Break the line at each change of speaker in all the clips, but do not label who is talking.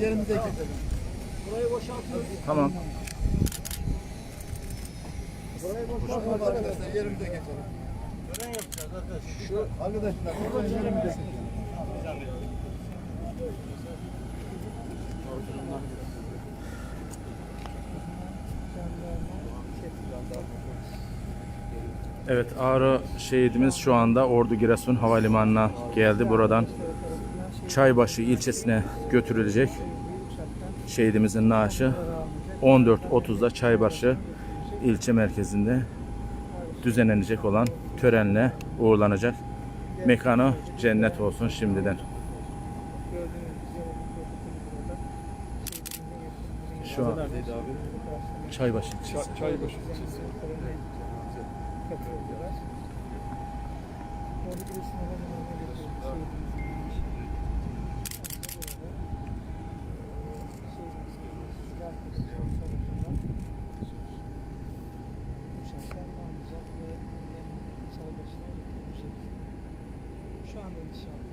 Yerimize geçelim.
Tamam.
Tamam arkadaşlar yerimize geçelim. Şu arkadaşlar buradan yerimize geçelim.
Evet Ağrı şehidimiz şu anda Ordu Giresun Havalimanı'na geldi. Buradan Çaybaşı ilçesine götürülecek. Şehidimizin naaşı 14.30'da Çaybaşı ilçe merkezinde düzenlenecek olan törenle uğurlanacak. Mekanı cennet olsun şimdiden. Şu an Çaybaşı ilçesi.
Çaybaşı
Şu anda inşaatlar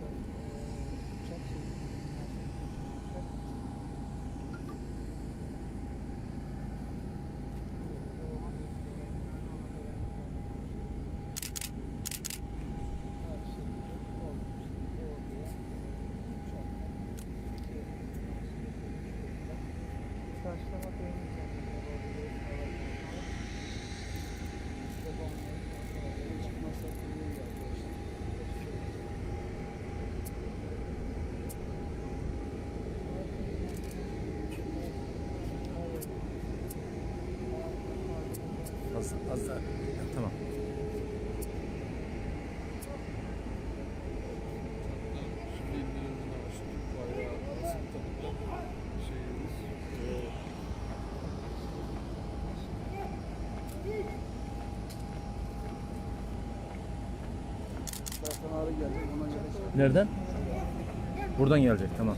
Az, az daha. Tamam. Nereden? Buradan gelecek tamam.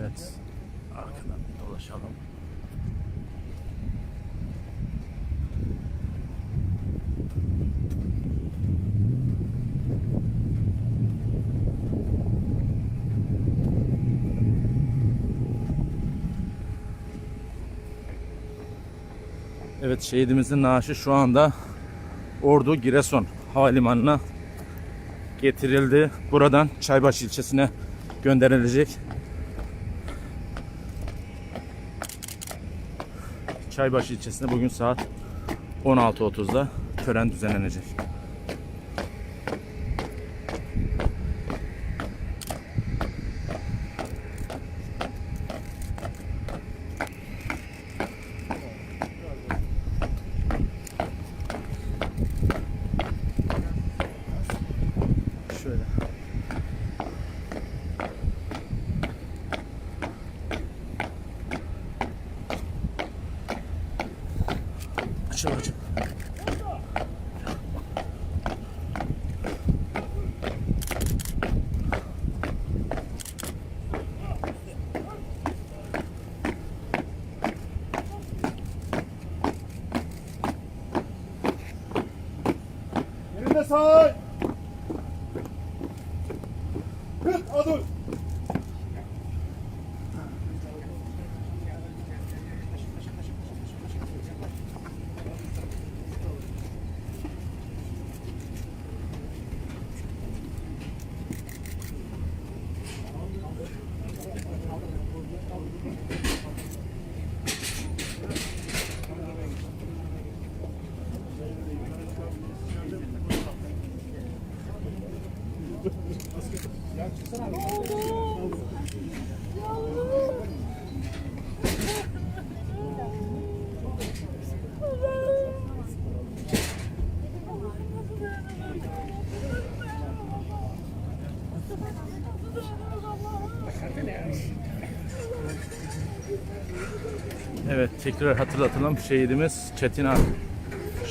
Evet. Arkadan dolaşalım. Evet şehidimizin naaşı şu anda Ordu Giresun Havalimanı'na getirildi. Buradan Çaybaşı ilçesine gönderilecek. Çaybaşı ilçesinde bugün saat 16.30'da tören düzenlenecek. Açıl açıl.
Yerinde say. Hıt adım.
Evet tekrar hatırlatalım. Şehidimiz Çetin Ak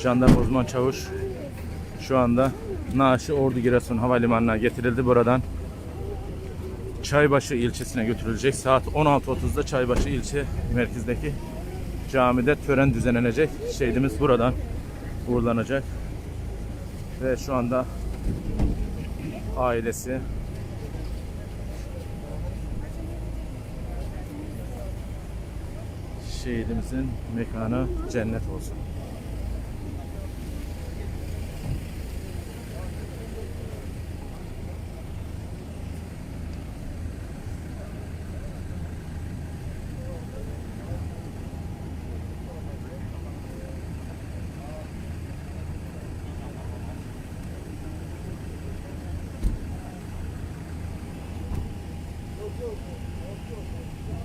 Jandarma Uzman Çavuş şu anda naaşı Ordu Giresun Havalimanı'na getirildi buradan. Çaybaşı ilçesine götürülecek. Saat 16.30'da Çaybaşı ilçe merkezdeki camide tören düzenlenecek. Şehidimiz buradan uğurlanacak. Ve şu anda ailesi şehidimizin mekanı cennet olsun.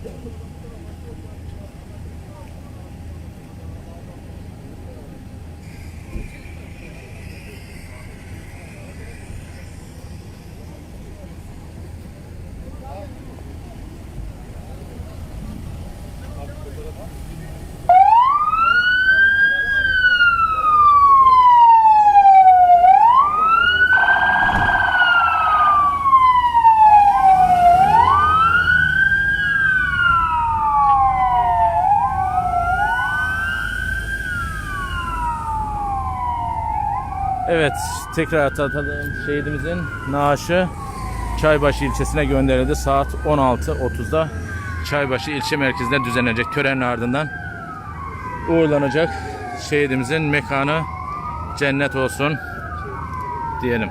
Thank you. Tekrar hatırlatalım. Şehidimizin naaşı Çaybaşı ilçesine gönderildi. Saat 16.30'da Çaybaşı ilçe merkezinde düzenlenecek törenin ardından uğurlanacak. Şehidimizin mekanı cennet olsun diyelim.